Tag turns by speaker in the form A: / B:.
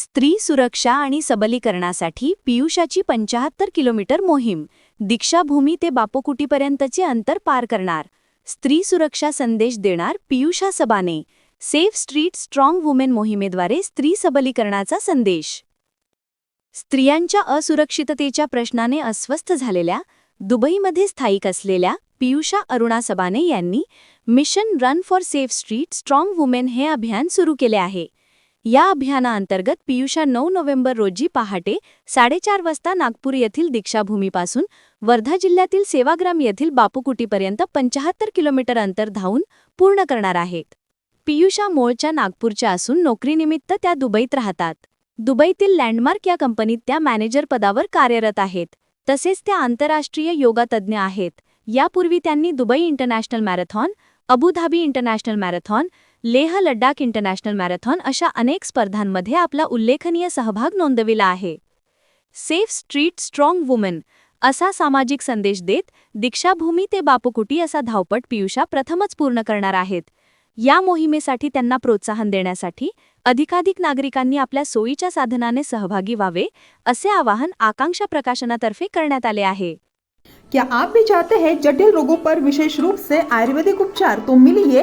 A: स्त्री सुरक्षा आणि सबलीकरणासाठी पियुषाची पंचाहत्तर किलोमीटर मोहीम दीक्षाभूमी ते बापोकुटीपर्यंतचे अंतर पार करणार. स्त्री सुरक्षा संदेश देणार Piyusha Sabane safe street strong women मोहिमेद्वारे स्त्री सबलीकरणाचा संदेश. स्त्रियांच्या असुरक्षिततेच्या प्रश्नाने अस्वस्थ झालेल्या दुबईमध्ये स्थायिक असलेल्या पियुषा अरुणा सबाने यांनी mission run for safe street strong women हे अभियान सुरू केले आहे. या अभियानाअंतर्गत पियुषा नऊ नोव्हेंबर रोजी पहाटे साडेचार वाजता नागपूर येथील दीक्षाभूमीपासून वर्धा जिल्ह्यातील सेवाग्राम येथील बापूकुटीपर्यंत पंचाहत्तर किलोमीटर अंतर धावून पूर्ण करणार आहेत. पियुषा मोळच्या नागपूरच्या असून नोकरीनिमित्त त्या दुबईत राहतात. दुबईतील लँडमार्क या कंपनीत त्या मॅनेजर पदावर कार्यरत आहेत. तसेच त्या आंतरराष्ट्रीय योगा तज्ज्ञ आहेत. यापूर्वी त्यांनी Dubai international marathon Abu Dhabi international marathon Leh Ladakh international marathon अशा अनेक स्पर्धांमध्ये आपला उल्लेखनीय सहभाग नोंदविला आहे. सेफ स्ट्रीट स्ट्रॉंग वुमन असा सामाजिक संदेश देत दीक्षाभूमी ते बापूकुटी असा धावपट पियुषा प्रथमच पूर्ण करणार आहेत. या मोहिमेसाठी त्यांना प्रोत्साहन देण्यासाठी अधिकाधिक नागरिकांनी आपल्या सोयीच्या साधनाने सहभागी व्हावे असे आवाहन आकांक्षा प्रकाशनातर्फे करण्यात आले आहे.
B: क्या आप भी चाहते हैं जटिल रोगों पर विशेष रूप से आयुर्वेदिक उपचार? तो मिलिए